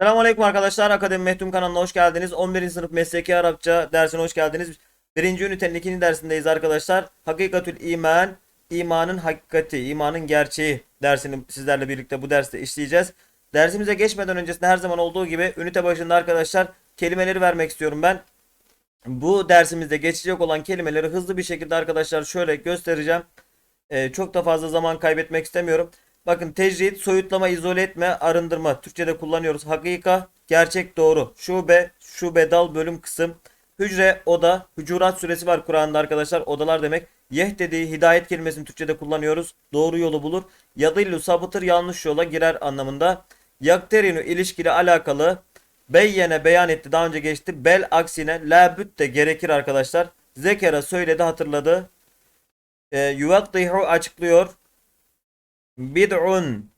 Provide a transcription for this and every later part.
Selamünaleyküm arkadaşlar. Akademi Mehtun kanalına hoş geldiniz. 11. sınıf mesleki Arapça dersine hoş geldiniz. Birinci ünitenin ikinci dersindeyiz arkadaşlar. Hakikatül iman, imanın hakikati, imanın gerçeği dersini sizlerle birlikte bu derste işleyeceğiz. Dersimize geçmeden öncesinde her zaman olduğu gibi ünite başında arkadaşlar kelimeleri vermek istiyorum ben. Bu dersimizde geçecek olan kelimeleri hızlı bir şekilde arkadaşlar şöyle göstereceğim. Ee, çok da fazla zaman kaybetmek istemiyorum. Bakın tecrit, soyutlama, izole etme, arındırma. Türkçe'de kullanıyoruz. Hakika, gerçek, doğru. Şube, şube, dal, bölüm, kısım. Hücre, oda. Hücurat süresi var Kur'an'da arkadaşlar. Odalar demek. Yeh dediği hidayet kelimesini Türkçe'de kullanıyoruz. Doğru yolu bulur. Yadillu sapıtır yanlış yola girer anlamında. Yakterinu ilişkili alakalı. Beyyene beyan etti daha önce geçti. Bel aksine la de gerekir arkadaşlar. Zekera söyledi hatırladı. E, yuvaddihu açıklıyor. Bid'un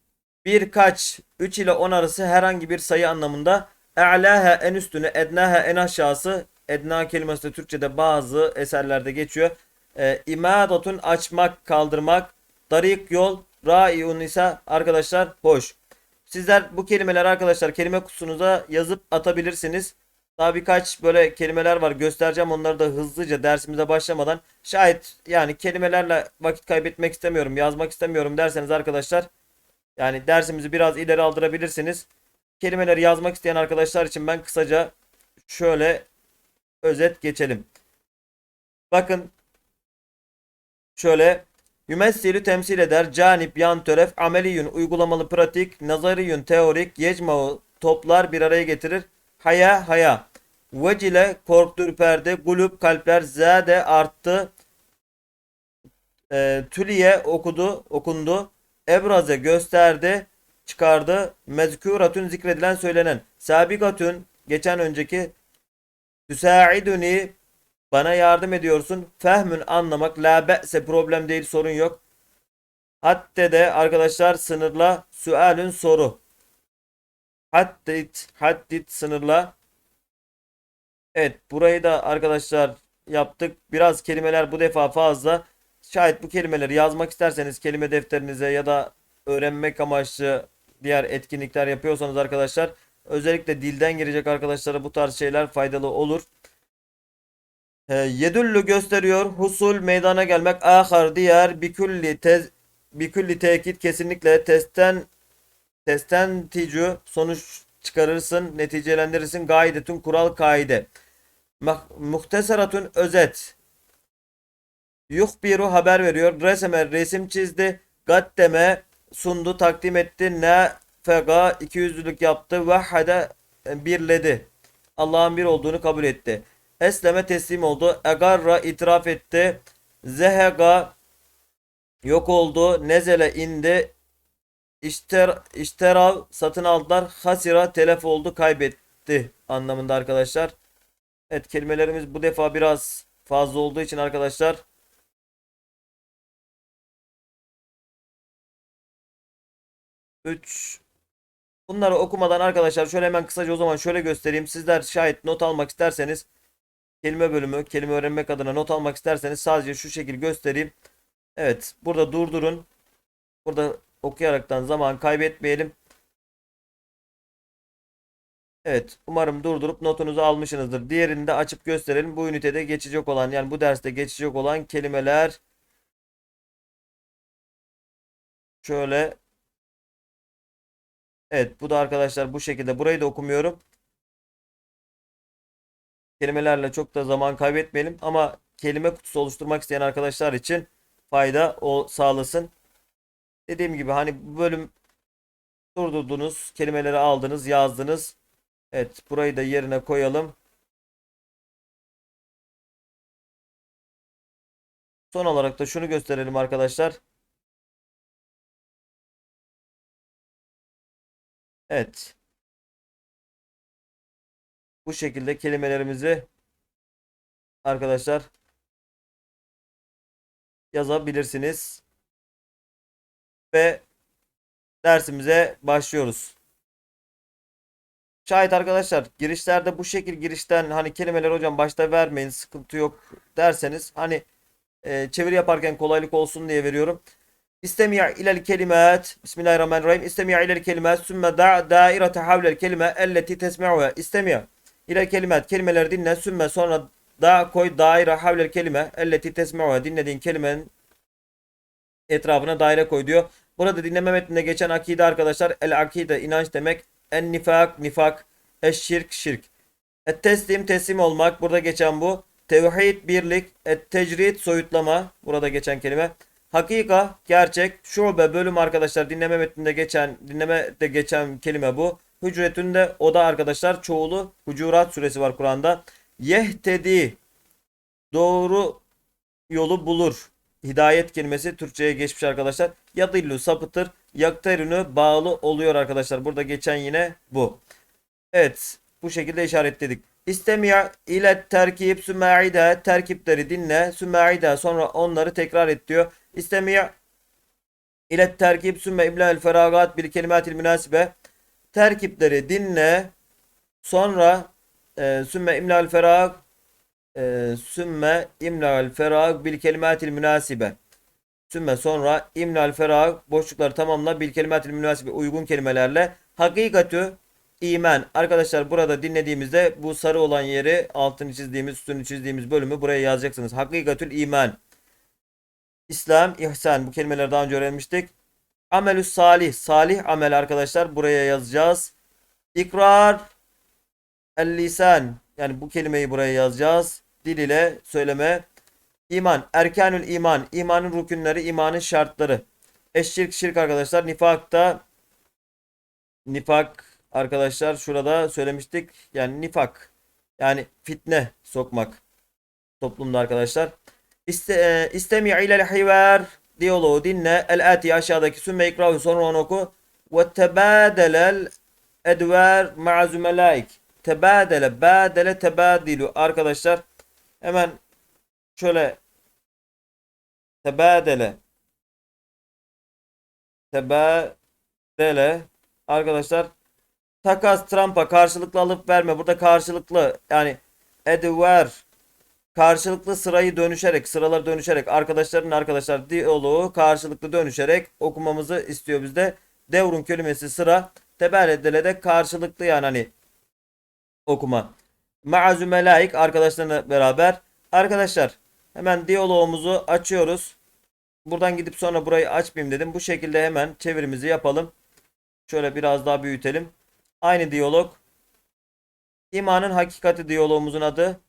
birkaç 3 ile 10 arası herhangi bir sayı anlamında. E'laha en üstünü, ednaha en aşağısı. Edna kelimesi de Türkçe'de bazı eserlerde geçiyor. E, imadatun açmak, kaldırmak. Darik yol, raiun ise arkadaşlar hoş. Sizler bu kelimeler arkadaşlar kelime kutusunuza yazıp atabilirsiniz. Daha birkaç böyle kelimeler var göstereceğim onları da hızlıca dersimize başlamadan. Şayet yani kelimelerle vakit kaybetmek istemiyorum yazmak istemiyorum derseniz arkadaşlar. Yani dersimizi biraz ileri aldırabilirsiniz. Kelimeleri yazmak isteyen arkadaşlar için ben kısaca şöyle özet geçelim. Bakın şöyle Yümessilü temsil eder. Canip, yan töref, ameliyün, uygulamalı pratik, nazariyün, teorik, yecma'u, toplar bir araya getirir. Haya, haya. Vecile, korktu, ürperdi. Gulüp, kalpler, zade, arttı. E, tüliye, okudu, okundu. Ebraze, gösterdi, çıkardı. Mezkuratün, zikredilen, söylenen. Sabigatün, geçen önceki. Tüsaiduni, bana yardım ediyorsun. Fehmün anlamak. La be'se problem değil sorun yok. Hatta de arkadaşlar sınırla. Sualün soru. Haddit. Haddit sınırla. Evet burayı da arkadaşlar yaptık. Biraz kelimeler bu defa fazla. Şayet bu kelimeleri yazmak isterseniz kelime defterinize ya da öğrenmek amaçlı diğer etkinlikler yapıyorsanız arkadaşlar özellikle dilden girecek arkadaşlara bu tarz şeyler faydalı olur. E, Yedüllü gösteriyor. Husul meydana gelmek. Ahar diğer bikülli tez bikülli tekit kesinlikle testten testten ticü sonuç çıkarırsın, neticelendirirsin. Gaidetün kural kaide. Muhtesaratun özet. Yuhbiru haber veriyor. Reseme resim çizdi. Gaddeme sundu, takdim etti. Ne fega iki yüzlülük yaptı. Vahhede birledi. Allah'ın bir olduğunu kabul etti. Esleme teslim oldu. Egarra itiraf etti. Zehega yok oldu. Nezele indi. İşter, işterav satın aldılar. Hasira telef oldu kaybetti anlamında arkadaşlar. Evet kelimelerimiz bu defa biraz fazla olduğu için arkadaşlar. Üç. Bunları okumadan arkadaşlar şöyle hemen kısaca o zaman şöyle göstereyim. Sizler şayet not almak isterseniz kelime bölümü, kelime öğrenmek adına not almak isterseniz sadece şu şekil göstereyim. Evet, burada durdurun. Burada okuyaraktan zaman kaybetmeyelim. Evet, umarım durdurup notunuzu almışsınızdır. Diğerini de açıp gösterelim. Bu ünitede geçecek olan yani bu derste geçecek olan kelimeler şöyle Evet, bu da arkadaşlar bu şekilde. Burayı da okumuyorum kelimelerle çok da zaman kaybetmeyelim ama kelime kutusu oluşturmak isteyen arkadaşlar için fayda o sağlasın. Dediğim gibi hani bu bölüm durdurdunuz, kelimeleri aldınız, yazdınız. Evet, burayı da yerine koyalım. Son olarak da şunu gösterelim arkadaşlar. Evet. Bu şekilde kelimelerimizi arkadaşlar yazabilirsiniz. Ve dersimize başlıyoruz. Şayet arkadaşlar girişlerde bu şekil girişten hani kelimeler hocam başta vermeyin sıkıntı yok derseniz hani e, çeviri yaparken kolaylık olsun diye veriyorum. İstemi' ilel kelimat. Bismillahirrahmanirrahim. İstemi' ilel kelimat. Sümme da dairete havlel kelime elleti tesmi'uha. İstemi' ilel kelimat. Kelimeleri dinle. Sümme sonra da koy daire havlel kelime elleti tesmi'uha. Dinlediğin kelimenin etrafına daire koy diyor. Burada dinleme metninde geçen akide arkadaşlar. El akide inanç demek. En nifak nifak. Eşşirk şirk. Et teslim teslim olmak. Burada geçen bu. Tevhid birlik. Et tecrid soyutlama. Burada geçen kelime. Hakika gerçek. Şube bölüm arkadaşlar dinleme metninde geçen dinlemede geçen kelime bu. Hücretünde oda arkadaşlar çoğulu Hucurat suresi var Kur'an'da. Yehtedi doğru yolu bulur. Hidayet kelimesi Türkçe'ye geçmiş arkadaşlar. Yadillu sapıtır. Yakterünü bağlı oluyor arkadaşlar. Burada geçen yine bu. Evet. Bu şekilde işaretledik. İstemiya ile terkip sümaide terkipleri dinle. Sümaide sonra onları tekrar et diyor. İstemiya ile terkip sümme iblal feragat bil kelimatil münasibe terkipleri dinle. Sonra e, sümme imlal ferag e, sümme imlal ferag bil kelimatil münasibe. Sümme sonra imlal ferag boşlukları tamamla bil kelimatil münasibe. Uygun kelimelerle. Hakikatü iman. Arkadaşlar burada dinlediğimizde bu sarı olan yeri altını çizdiğimiz üstünü çizdiğimiz bölümü buraya yazacaksınız. Hakikatül iman. İslam, ihsan. Bu kelimeleri daha önce öğrenmiştik. Amelü salih, salih amel arkadaşlar buraya yazacağız. İkrar, el lisan. Yani bu kelimeyi buraya yazacağız. Dil ile söyleme. İman, erkanül iman, imanın rükünleri, imanın şartları. Eşşirk, şirk arkadaşlar. Nifakta nifak arkadaşlar şurada söylemiştik. Yani nifak yani fitne sokmak toplumda arkadaşlar. İste, e, istemi ilel hivar diyaloğu dinle. El ati aşağıdaki sümme ikrahu sonra onu oku. Ve tebadelel edver ma'a zümelaik. Tebadele, badele, tebadilu. Arkadaşlar hemen şöyle tebadele tebadele arkadaşlar takas trampa karşılıklı alıp verme burada karşılıklı yani edver karşılıklı sırayı dönüşerek, sıralar dönüşerek, arkadaşların arkadaşlar diyaloğu karşılıklı dönüşerek okumamızı istiyor bizde. Devrun kelimesi sıra, tebeledele de karşılıklı yani hani okuma. Ma'azü melaik arkadaşlarına beraber. Arkadaşlar hemen diyaloğumuzu açıyoruz. Buradan gidip sonra burayı açmayayım dedim. Bu şekilde hemen çevirimizi yapalım. Şöyle biraz daha büyütelim. Aynı diyalog. İmanın hakikati diyalogumuzun adı.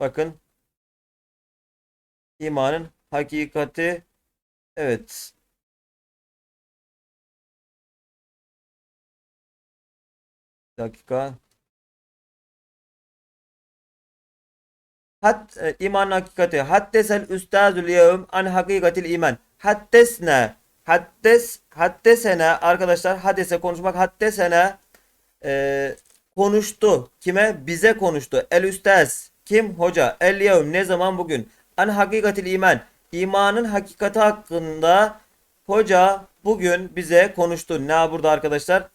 Bakın. İmanın hakikati. Evet. Dakika. Hat e, imanın hakikati. Haddesel üstazül yevm an hakikatil iman. Haddesne. Haddes haddesene arkadaşlar hadese konuşmak haddesene e, konuştu. Kime? Bize konuştu. El üstaz. Kim? Hoca. El yevm. Ne zaman? Bugün. An hakikatil iman. İmanın hakikati hakkında hoca bugün bize konuştu. Ne burada arkadaşlar?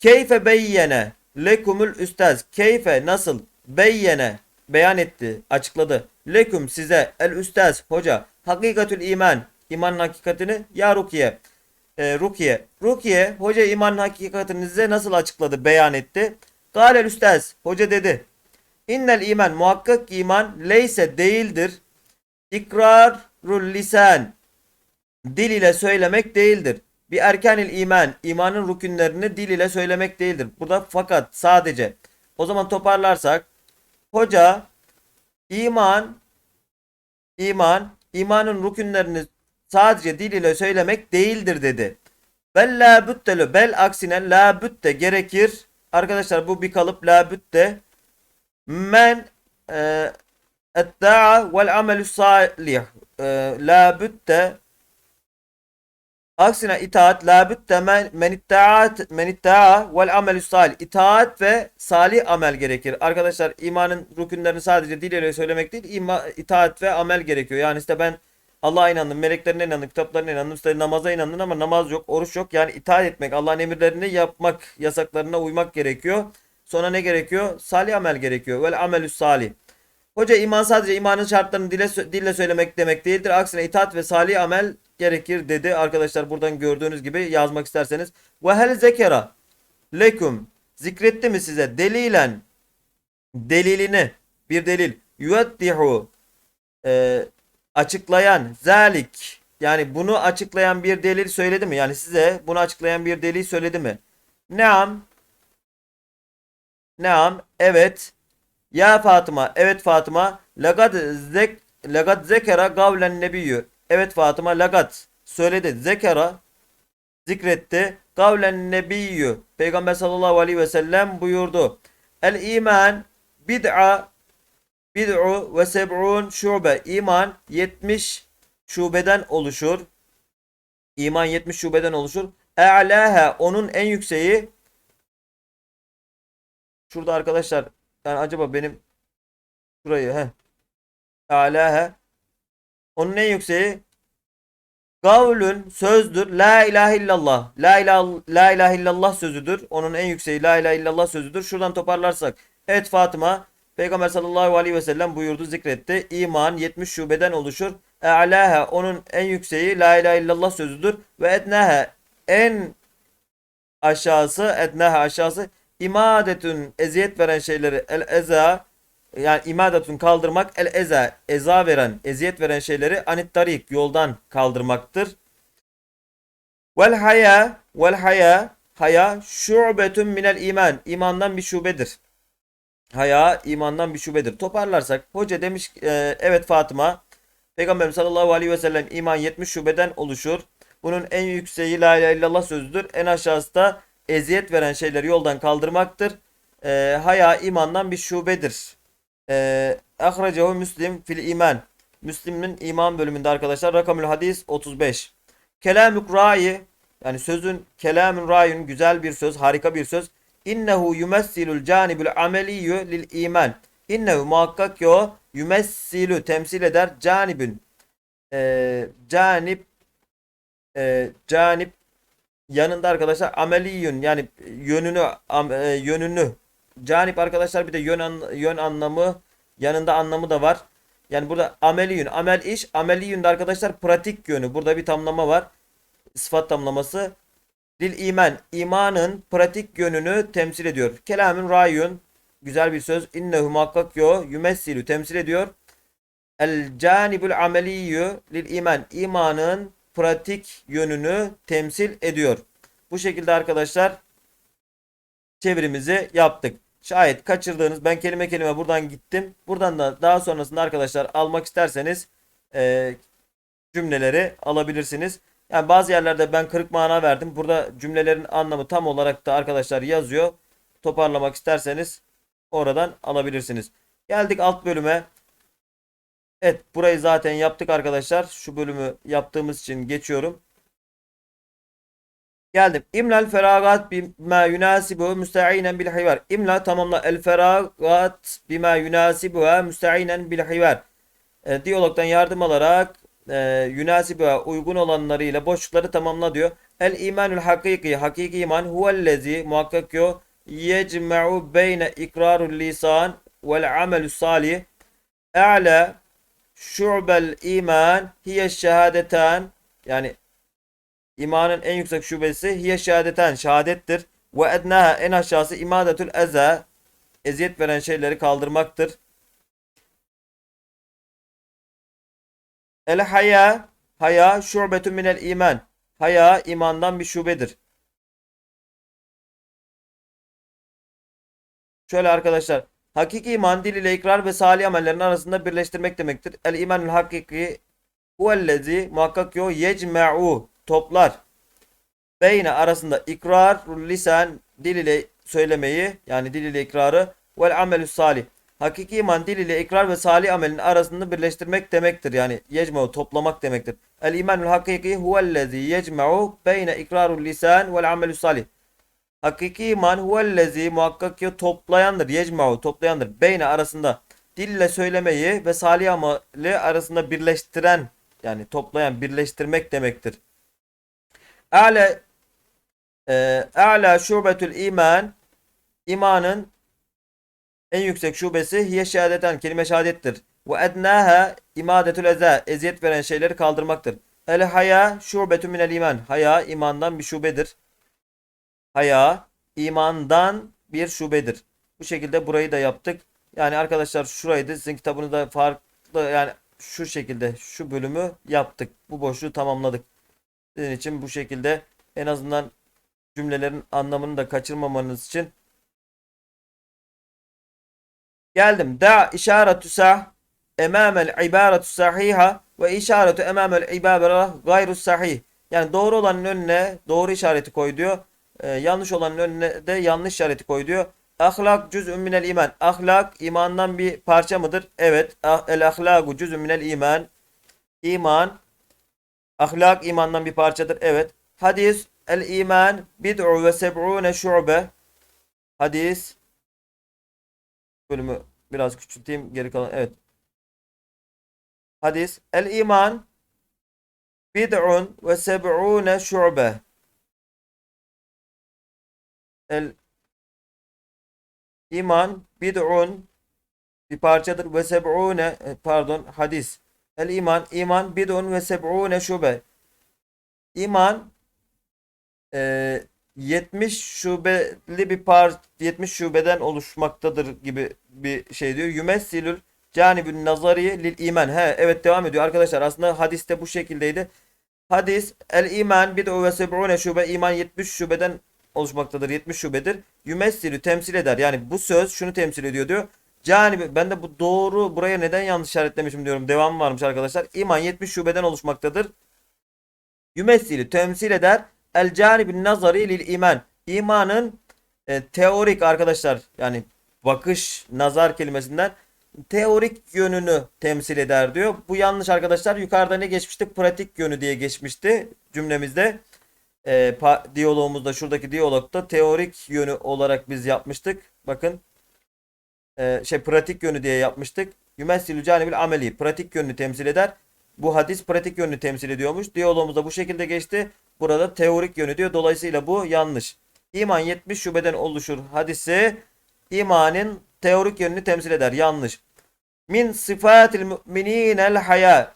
Keyfe beyyene lekumul üstaz. Keyfe nasıl? Beyyene beyan etti, açıkladı. Leküm size el üstaz hoca hakikatül iman. İmanın hakikatini ya Rukiye. E, Rukiye. Rukiye hoca imanın hakikatini size nasıl açıkladı, beyan etti? Galel üstaz. Hoca dedi. İnnel iman muhakkak iman leyse değildir. İkrarul lisan. Dil ile söylemek değildir. Bir erkanil iman. imanın rükünlerini dil ile söylemek değildir. Burada fakat sadece. O zaman toparlarsak. Hoca iman iman imanın rükünlerini sadece dil ile söylemek değildir dedi. Bel la büttele bel aksine la bütte gerekir. Arkadaşlar bu bir kalıp la bütte men e, etda'a vel amelü salih e, la bütte aksine itaat la bütte men, men ittaat men itta'a vel amelü salih itaat ve salih amel gerekir. Arkadaşlar imanın rükünlerini sadece dil ile söylemek değil ima, itaat ve amel gerekiyor. Yani işte ben Allah'a inandım, meleklerine inandım, kitaplarına inandım, işte namaza inandım ama namaz yok, oruç yok. Yani itaat etmek, Allah'ın emirlerini yapmak, yasaklarına uymak gerekiyor. Sonra ne gerekiyor? Salih amel gerekiyor. Vel amelü salih. Hoca iman sadece imanın şartlarını dile, dille söylemek demek değildir. Aksine itaat ve salih amel gerekir dedi. Arkadaşlar buradan gördüğünüz gibi yazmak isterseniz. Ve hel zekera lekum zikretti mi size delilen delilini bir delil yuaddihu e, açıklayan zalik yani bunu açıklayan bir delil söyledi mi? Yani size bunu açıklayan bir delil söyledi mi? Neam Neam evet ya Fatıma evet Fatıma. Lagad zek lagad zekera gavlen nebiyyü evet Fatıma lagad söyledi. Zekera zikretti. Gavlen nebiyyü Peygamber sallallahu aleyhi ve sellem buyurdu. El iman bid'a bid'u ve seb'un şube. İman 70 şubeden oluşur. İman 70 şubeden oluşur. E'laha onun en yükseği. Şurada arkadaşlar yani acaba benim şurayı he. Alahe. Onun en yükseği Gavlün sözdür. La ilahe illallah. La ilahe, la ilahe illallah sözüdür. Onun en yükseği la ilahe illallah sözüdür. Şuradan toparlarsak. Evet Fatıma Peygamber sallallahu aleyhi ve sellem buyurdu zikretti. İman 70 şubeden oluşur. E'laha onun en yükseği la ilahe illallah sözüdür. Ve etnaha en aşağısı etnaha aşağısı imadetün eziyet veren şeyleri el eza yani imadetün kaldırmak el eza eza veren eziyet veren şeyleri anit tarik yoldan kaldırmaktır. Vel haya vel haya haya şubetün minel iman imandan bir şubedir. Haya imandan bir şubedir. Toparlarsak hoca demiş e, evet Fatıma Peygamberimiz sallallahu aleyhi ve sellem iman 70 şubeden oluşur. Bunun en yükseği la ilahe illallah sözüdür. En aşağısı da eziyet veren şeyleri yoldan kaldırmaktır. E, haya imandan bir şubedir. E, Ahracehu Müslim fil iman. Müslim'in iman bölümünde arkadaşlar rakamül hadis 35. Kelamük rayi yani sözün kelamün rayun güzel bir söz, harika bir söz. İnnehu yumessilul canibul ameliyyü lil iman. İnnehu muhakkak ki o yumessilü temsil eder canibün. E, canip e, canip yanında arkadaşlar ameliyün yani yönünü am- e, yönünü canip arkadaşlar bir de yön an- yön anlamı yanında anlamı da var. Yani burada ameliyün amel iş ameliyün arkadaşlar pratik yönü. Burada bir tamlama var. Sıfat tamlaması. Dil iman imanın pratik yönünü temsil ediyor. Kelamün rayun güzel bir söz. İnnehu muhakkak yo yumessilü temsil ediyor. El canibul ameliyyü lil iman imanın pratik yönünü temsil ediyor. Bu şekilde arkadaşlar çevirimizi yaptık. Şayet kaçırdığınız ben kelime kelime buradan gittim. Buradan da daha sonrasında arkadaşlar almak isterseniz e, cümleleri alabilirsiniz. Yani bazı yerlerde ben kırık mana verdim. Burada cümlelerin anlamı tam olarak da arkadaşlar yazıyor. Toparlamak isterseniz oradan alabilirsiniz. Geldik alt bölüme. Evet burayı zaten yaptık arkadaşlar. Şu bölümü yaptığımız için geçiyorum. Geldim. İmlal feragat bima yunasibu müste'inen bil hivar. İmla tamamla el feragat bima yunasibu müste'inen bil hivar. E, diyalogdan yardım alarak e, yunasibu uygun olanlarıyla boşlukları tamamla diyor. El imanul hakiki hakiki iman huvellezi muhakkak ki o yecme'u beyne ikrarul lisan vel amelus salih. E'la şu'bel iman hiye şehadetan yani imanın en yüksek şubesi hiye şehadeten şehadettir. Ve ednaha en aşağısı imadetül eza eziyet veren şeyleri kaldırmaktır. El haya haya şubetun minel iman. Haya imandan bir şubedir. Şöyle arkadaşlar. Hakiki iman dil ile ikrar ve salih amellerin arasında birleştirmek demektir. El imanul hakiki huvellezi muhakkak ki o yecme'u toplar. Beyne arasında ikrar lisan dil ile söylemeyi yani dil ile ikrarı vel amelü salih. Hakiki iman dil ile ikrar ve salih amelin arasında birleştirmek demektir. Yani yecme'u toplamak demektir. El imanul hakiki huvellezi yecme'u beyne ikrarul lisan vel amelü salih. Hakiki iman huvellezi muhakkak ki toplayandır. Yecma'u toplayandır. Beyne arasında dille söylemeyi ve salih ameli arasında birleştiren yani toplayan birleştirmek demektir. A'le e, A'la şubetül iman imanın En yüksek şubesi hiye şehadeten kelime şehadettir. Ve ednaha imadetül eza eziyet veren şeyleri kaldırmaktır. El haya şubetun minel iman. Haya imandan bir şubedir. Haya imandan bir şubedir. Bu şekilde burayı da yaptık. Yani arkadaşlar şurayı da sizin kitabınızda farklı yani şu şekilde şu bölümü yaptık. Bu boşluğu tamamladık. Sizin için bu şekilde en azından cümlelerin anlamını da kaçırmamanız için geldim. Da işaretü sah emamel ibaretu sahiha ve işaretu emamel ibare gayru sahih. Yani doğru olanın önüne doğru işareti koy diyor. Ee, yanlış olanın önüne de yanlış işareti koy diyor. Ahlak cüz'ün minel iman. Ahlak imandan bir parça mıdır? Evet. Ah- El ahlaku cüz'ün minel iman. İman ahlak imandan bir parçadır. Evet. Hadis el iman bid'u ve seb'une şu'be. Hadis bölümü biraz küçülteyim geri kalan. Evet. Hadis el iman bid'un ve seb'une şu'be. El iman bid'un bir parçadır ve seb'une e, pardon hadis. El iman iman bid'un ve seb'une şube. İman e, 70 şubeli bir par 70 şubeden oluşmaktadır gibi bir şey diyor. Yumessilül canibün nazari lil iman. He evet devam ediyor arkadaşlar. Aslında hadiste bu şekildeydi. Hadis el iman bid'u ve seb'une şube iman 70 şubeden oluşmaktadır. 70 şubedir. Yumessilü temsil eder. Yani bu söz şunu temsil ediyor diyor. Canibi ben de bu doğru buraya neden yanlış işaretlemişim diyorum. Devam varmış arkadaşlar. İman 70 şubeden oluşmaktadır. Yumessili temsil eder. El canibin nazari lil iman. İmanın e, teorik arkadaşlar yani bakış nazar kelimesinden teorik yönünü temsil eder diyor. Bu yanlış arkadaşlar. Yukarıda ne geçmişti? Pratik yönü diye geçmişti cümlemizde. E, pa- diyalogumuzda şuradaki diyalogda teorik yönü olarak biz yapmıştık. Bakın e, şey pratik yönü diye yapmıştık. Yumessilü canibil ameli pratik yönünü temsil eder. Bu hadis pratik yönünü temsil ediyormuş. Diyalogumuz da bu şekilde geçti. Burada teorik yönü diyor. Dolayısıyla bu yanlış. İman 70 şubeden oluşur hadisi imanın teorik yönünü temsil eder. Yanlış. Min sıfatil müminинel haya.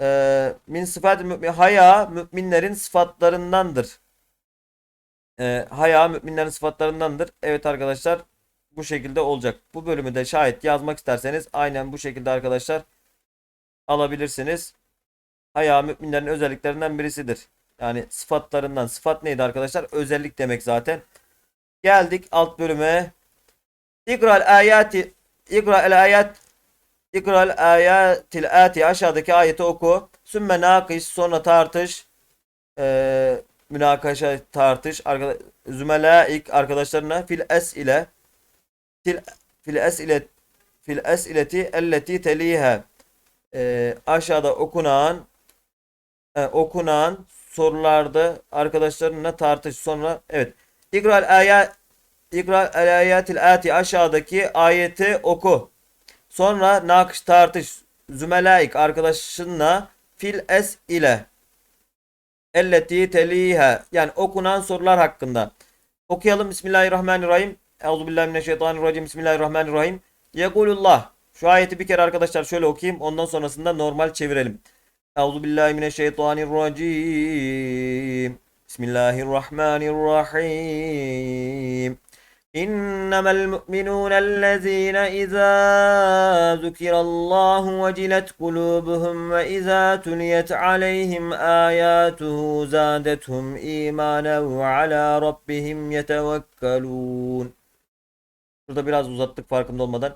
Ee, min sıfatil mümin haya müminlerin sıfatlarındandır. Ee, haya müminlerin sıfatlarındandır. Evet arkadaşlar bu şekilde olacak. Bu bölümü de şayet yazmak isterseniz aynen bu şekilde arkadaşlar alabilirsiniz. Haya müminlerin özelliklerinden birisidir. Yani sıfatlarından. Sıfat neydi arkadaşlar? Özellik demek zaten. Geldik alt bölüme. İkral ayati İkra el ayat İkral ayatil ati aşağıdaki ayeti oku. Sümme nakiş sonra tartış. Ee, münakaşa tartış. Arkadaş, zümelaik arkadaşlarına fil es ile fil, fil es ile fil es ileti elleti teliha Ee, aşağıda okunan e, okunan sorularda arkadaşlarınla tartış. Sonra evet. İkral ayat İkra el ayatil ati aşağıdaki ayeti oku. Sonra nakış tartış zümelaik arkadaşınla fil es ile elleti teliha yani okunan sorular hakkında. Okuyalım Bismillahirrahmanirrahim. Euzubillahimineşşeytanirracim. Bismillahirrahmanirrahim. Yekulullah. Şu ayeti bir kere arkadaşlar şöyle okuyayım. Ondan sonrasında normal çevirelim. Euzubillahimineşşeytanirracim. Bismillahirrahmanirrahim. إنما المؤمنون الذين إذا ذكر الله وجلت قلوبهم وإذا تليت عليهم آياته زادتهم إيمانا وعلى ربهم يتوكلون Burada biraz uzattık farkında olmadan.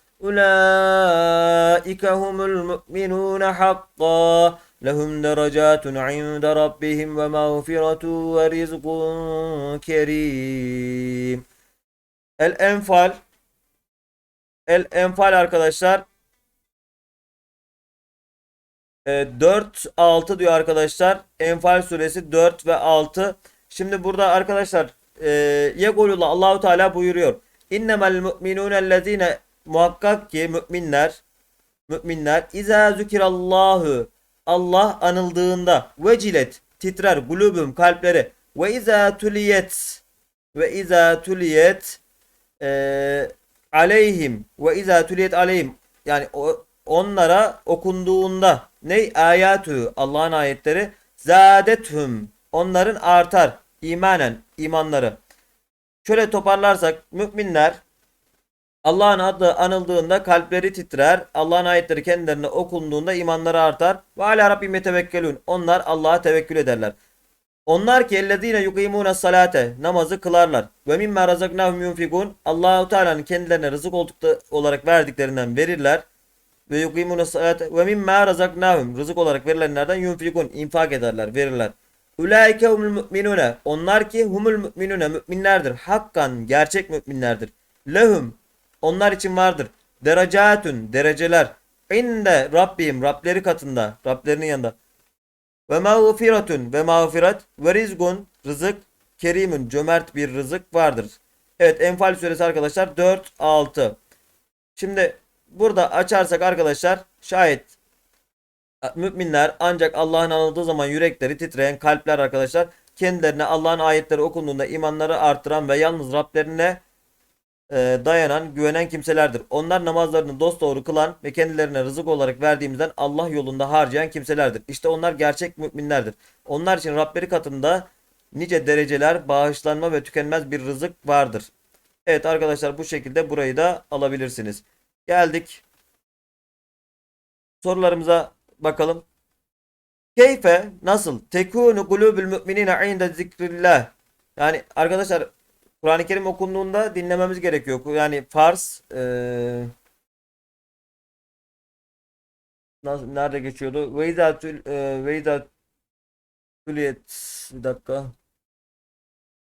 أولئك هم المؤمنون حقا لهم درجات عند ربهم ومغفرة ورزق كريم El-Enfal El-Enfal arkadaşlar e, 4 6 diyor arkadaşlar. Enfal suresi 4 ve 6 Şimdi burada arkadaşlar e, Yegolullah Allahu Teala buyuruyor. İnnemel mu'minûnellezîne muhakkak ki müminler müminler izâ zükirallahu Allah anıldığında vecilet titrer gulubum kalpleri ve izâ tuliyet. Ve izâ tuliyet e, aleyhim. Ve izâ tuliyet aleyhim. Yani o, onlara okunduğunda ne ayatü Allah'ın ayetleri? Zadethum onların artar imanen imanları. Şöyle toparlarsak müminler Allah'ın adı anıldığında kalpleri titrer. Allah'ın ayetleri kendilerine okunduğunda imanları artar. Ve ala rabbim yetevekkelun. Onlar Allah'a tevekkül ederler. Onlar ki ellezine yukimune salate namazı kılarlar. Ve mimma razaknahum yunfikun. Allahu Teala'nın kendilerine rızık oldukta olarak verdiklerinden verirler. Ve yukimune salate ve mimma razaknahum rızık olarak verilenlerden yunfikun infak ederler, verirler. Ulaike humul müminune. Onlar ki humul müminune müminlerdir. Hakkan gerçek müminlerdir. Lehum onlar için vardır. Derecatun dereceler. İnde Rabbim Rableri katında. Rablerinin yanında. Ve mağfiratun ve mağfirat ve rizgun rızık kerimun cömert bir rızık vardır. Evet Enfal suresi arkadaşlar 4 6. Şimdi burada açarsak arkadaşlar şayet müminler ancak Allah'ın anıldığı zaman yürekleri titreyen kalpler arkadaşlar kendilerine Allah'ın ayetleri okunduğunda imanları artıran ve yalnız Rablerine e, dayanan, güvenen kimselerdir. Onlar namazlarını dosdoğru kılan ve kendilerine rızık olarak verdiğimizden Allah yolunda harcayan kimselerdir. İşte onlar gerçek müminlerdir. Onlar için Rableri katında nice dereceler, bağışlanma ve tükenmez bir rızık vardır. Evet arkadaşlar bu şekilde burayı da alabilirsiniz. Geldik. Sorularımıza bakalım. Keyfe nasıl? Tekunu kulubul müminine inde zikrillah. Yani arkadaşlar Kur'an-ı Kerim okunduğunda dinlememiz gerekiyor. Yani farz nasıl, nerede geçiyordu? Ve izâ tül eee, ve izâ tüliyet bir dakika.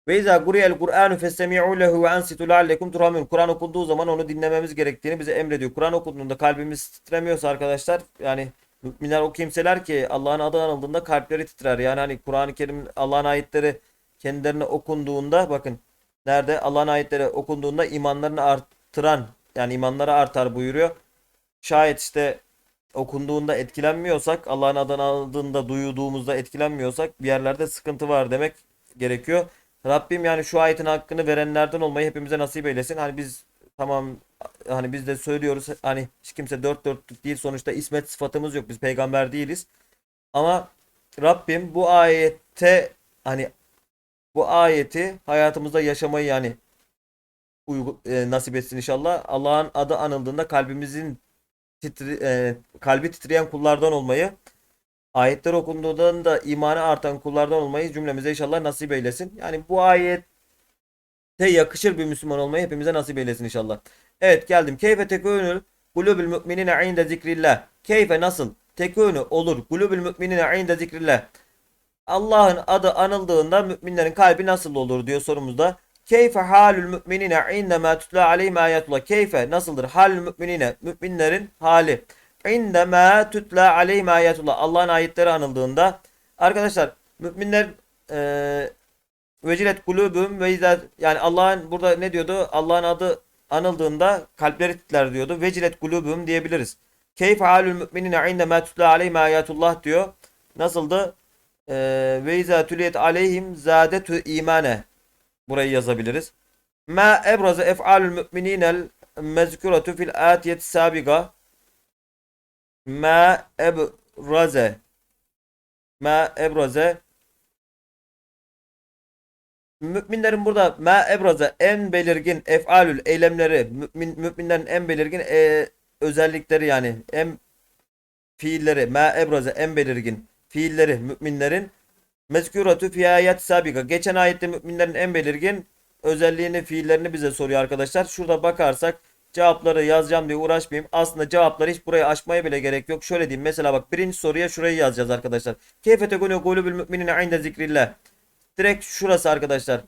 Ve izâ guriyel Kur'anu festemi'u lehu ve ansitu leallekum turhamun. Kur'an okunduğu zaman onu dinlememiz gerektiğini bize emrediyor. Kur'an okunduğunda kalbimiz titremiyorsa arkadaşlar yani müminler o kimseler ki Allah'ın adı anıldığında kalpleri titrer. Yani hani Kur'an-ı Kerim Allah'ın ayetleri kendilerine okunduğunda bakın Nerede? Allah'ın ayetleri okunduğunda imanlarını artıran yani imanları artar buyuruyor. Şayet işte okunduğunda etkilenmiyorsak Allah'ın adını aldığında duyduğumuzda etkilenmiyorsak bir yerlerde sıkıntı var demek gerekiyor. Rabbim yani şu ayetin hakkını verenlerden olmayı hepimize nasip eylesin. Hani biz tamam hani biz de söylüyoruz hani hiç kimse dört dörtlük değil sonuçta ismet sıfatımız yok biz peygamber değiliz. Ama Rabbim bu ayette hani bu ayeti hayatımızda yaşamayı yani uygu, e, nasip etsin inşallah. Allah'ın adı anıldığında kalbimizin titri, e, kalbi titreyen kullardan olmayı, ayetler okunduğunda da imanı artan kullardan olmayı cümlemize inşallah nasip eylesin. Yani bu ayette yakışır bir Müslüman olmayı hepimize nasip eylesin inşallah. Evet geldim. Keyfe tekûnül kulübül müminine inde zikrillah. Keyfe nasıl? Tekûnü olur. Kulübül müminine inde zikrillah. Allah'ın adı anıldığında müminlerin kalbi nasıl olur diyor sorumuzda. Keyfe halül müminine indemâ tutla aleyhim ayetullah. Keyfe nasıldır? Halül müminine müminlerin hali. İndemâ tutla aleyhim ayetullah. Allah'ın ayetleri anıldığında. Arkadaşlar müminler e, vecilet kulubum ve yani Allah'ın burada ne diyordu? Allah'ın adı anıldığında kalpleri titrer diyordu. Vecilet kulubum diyebiliriz. Keyfe halül müminine indemâ tutla aleyhim ayetullah diyor. Nasıldı? Ee, ve izâ tüliyet aleyhim zâdetü imane. Burayı yazabiliriz. Ma ebraze ef'alül mü'mininel mezkuratü fil atiyet sabiga. Ma ebraze. Ma ebraze. Müminlerin burada ma ebraze en belirgin ef'alül eylemleri mümin, müminlerin en belirgin e, özellikleri yani en fiilleri ma ebraze en belirgin fiilleri müminlerin mezkuratü fi ayet sabika. Geçen ayette müminlerin en belirgin özelliğini, fiillerini bize soruyor arkadaşlar. Şurada bakarsak cevapları yazacağım diye uğraşmayayım. Aslında cevapları hiç buraya açmaya bile gerek yok. Şöyle diyeyim. Mesela bak birinci soruya şurayı yazacağız arkadaşlar. Keyfe tekunu kulubul müminine inde zikrillah. Direkt şurası arkadaşlar.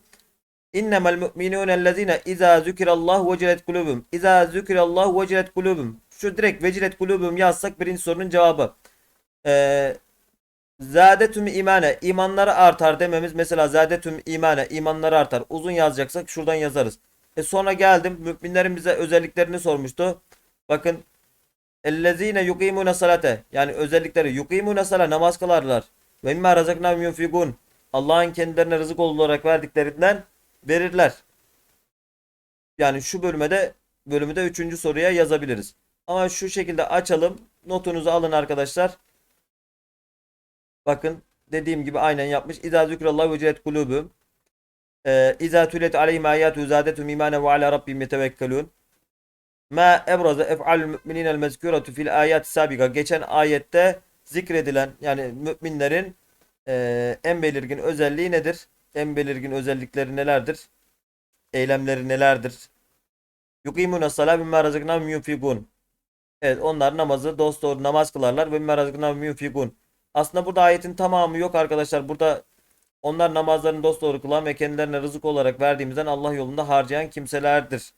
İnnemel mu'minûne ellezîne izâ zükirallahu vecilet kulubum. İzâ zükirallahu vecilet kulubum. Şu direkt vecilet kulubum yazsak birinci sorunun cevabı. Ee, Zadetüm imane imanları artar dememiz mesela zadetüm imane imanları artar. Uzun yazacaksak şuradan yazarız. E sonra geldim müminlerin bize özelliklerini sormuştu. Bakın ellezine yukimune salate yani özellikleri yukimune sala namaz kılarlar. Ve mimma razaknahum yunfikun. Allah'ın kendilerine rızık olarak verdiklerinden verirler. Yani şu bölüme de bölümü de üçüncü soruya yazabiliriz. Ama şu şekilde açalım. Notunuzu alın arkadaşlar. Bakın dediğim gibi aynen yapmış. İza zikrallahu vecilet kulubum. Ee, İza tület aleyhim ayatu zadetum imane ve ala rabbim yetevekkelun. Ma ebraza ef'alul müminel mezkuratu fil ayat sabika. Geçen ayette zikredilen yani müminlerin e, en belirgin özelliği nedir? En belirgin özellikleri nelerdir? Eylemleri nelerdir? Yukimuna salâ bimmâ yunfikûn. Evet onlar namazı dosdoğru namaz kılarlar ve bimmâ yunfikûn. Aslında burada ayetin tamamı yok arkadaşlar. Burada onlar namazlarını dosdoğru kılan ve kendilerine rızık olarak verdiğimizden Allah yolunda harcayan kimselerdir.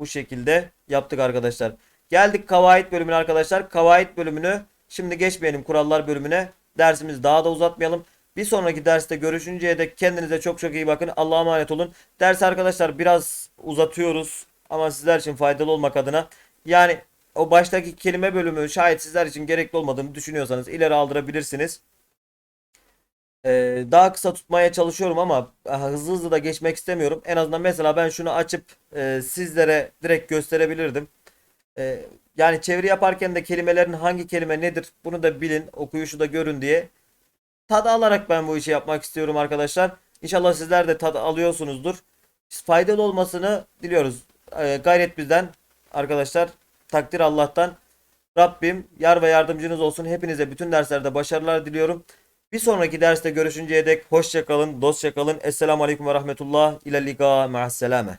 Bu şekilde yaptık arkadaşlar. Geldik kavaid bölümüne arkadaşlar. Kavaid bölümünü şimdi geçmeyelim kurallar bölümüne. Dersimizi daha da uzatmayalım. Bir sonraki derste görüşünceye dek kendinize çok çok iyi bakın. Allah'a emanet olun. Ders arkadaşlar biraz uzatıyoruz ama sizler için faydalı olmak adına. Yani o baştaki kelime bölümü şayet sizler için gerekli olmadığını düşünüyorsanız ileri aldırabilirsiniz. Ee, daha kısa tutmaya çalışıyorum ama e, hızlı hızlı da geçmek istemiyorum. En azından mesela ben şunu açıp e, sizlere direkt gösterebilirdim. E, yani çeviri yaparken de kelimelerin hangi kelime nedir bunu da bilin, okuyuşu da görün diye. Tad alarak ben bu işi yapmak istiyorum arkadaşlar. İnşallah sizler de tad alıyorsunuzdur. Faydalı olmasını diliyoruz. E, gayret bizden arkadaşlar. Takdir Allah'tan. Rabbim yar ve yardımcınız olsun. Hepinize bütün derslerde başarılar diliyorum. Bir sonraki derste görüşünceye dek hoşça kalın, dostça kalın. Esselamu Aleyküm ve Rahmetullah. İlellika ma'asselame.